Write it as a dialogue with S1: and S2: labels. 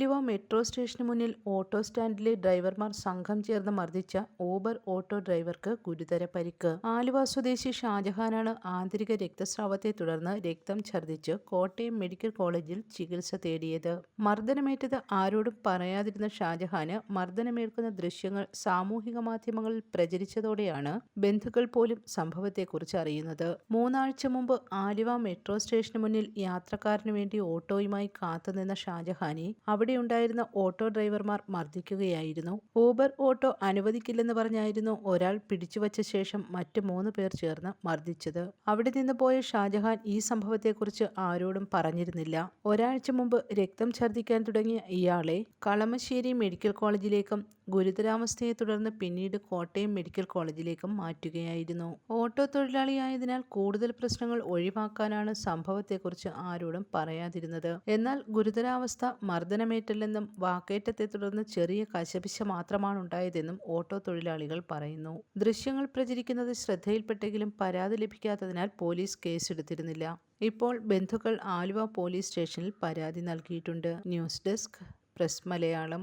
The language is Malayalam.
S1: ആലുവ മെട്രോ സ്റ്റേഷന് മുന്നിൽ ഓട്ടോ സ്റ്റാൻഡിലെ ഡ്രൈവർമാർ സംഘം ചേർന്ന് മർദ്ദിച്ച ഊബർ ഓട്ടോ ഡ്രൈവർക്ക് ഗുരുതര പരിക്ക്. ആലുവ സ്വദേശി ഷാജഹാനാണ് ആന്തരിക രക്തസ്രാവത്തെ തുടർന്ന് രക്തം ഛർദ്ദിച്ച് കോട്ടയം മെഡിക്കൽ കോളേജിൽ ചികിത്സ തേടിയത്. മർദ്ദനമേറ്റത് ആരോടും പറയാതിരുന്ന ഷാജഹാന് മർദ്ദനമേൽക്കുന്ന ദൃശ്യങ്ങൾ സാമൂഹിക മാധ്യമങ്ങളിൽ പ്രചരിച്ചതോടെയാണ് ബന്ധുക്കൾ പോലും സംഭവത്തെക്കുറിച്ച് അറിയുന്നത്. മൂന്നാഴ്ച മുമ്പ് ആലുവ മെട്രോ സ്റ്റേഷന് മുന്നിൽ യാത്രക്കാരന് വേണ്ടി ഓട്ടോയുമായി കാത്തുനിന്ന ഷാജഹാനെ അവിടെയുണ്ടായിരുന്ന ഓട്ടോ ഡ്രൈവർമാർ മർദ്ദിക്കുകയായിരുന്നു. ഊബർ ഓട്ടോ അനുവദിക്കില്ലെന്ന് പറഞ്ഞായിരുന്നു ഒരാൾ പിടിച്ചുവച്ച ശേഷം മറ്റു മൂന്ന് പേർ ചേർന്ന് മർദ്ദിച്ചത്. അവിടെ നിന്ന് പോയ ഷാജഹാൻ ഈ സംഭവത്തെക്കുറിച്ച് ആരോടും പറഞ്ഞിരുന്നില്ല. ഒരാഴ്ച മുമ്പ് രക്തം ഛർദ്ദിക്കാൻ തുടങ്ങിയ ഇയാളെ കളമശ്ശേരി മെഡിക്കൽ കോളേജിലേക്കും ഗുരുതരാവസ്ഥയെ തുടർന്ന് പിന്നീട് കോട്ടയം മെഡിക്കൽ കോളേജിലേക്കും മാറ്റുകയായിരുന്നു. ഓട്ടോ തൊഴിലാളിയായതിനാൽ കൂടുതൽ പ്രശ്നങ്ങൾ ഒഴിവാക്കാനാണ് സംഭവത്തെക്കുറിച്ച് ആരോടും പറയാതിരുന്നത്. എന്നാൽ ഗുരുതരാവസ്ഥ മർദ്ദനമേറ്റല്ലെന്നും വാക്കേറ്റത്തെ തുടർന്ന് ചെറിയ കശപിശ മാത്രമാണ് ഉണ്ടായതെന്നും ഓട്ടോ തൊഴിലാളികൾ പറയുന്നു. ദൃശ്യങ്ങൾ പ്രചരിക്കുന്നത് ശ്രദ്ധയിൽപ്പെട്ടെങ്കിലും പരാതി ലഭിക്കാത്തതിനാൽ പോലീസ് കേസെടുത്തിരുന്നില്ല. ഇപ്പോൾ ബന്ധുക്കൾ ആലുവ പോലീസ് സ്റ്റേഷനിൽ പരാതി നൽകിയിട്ടുണ്ട്. News desk press Malayalam.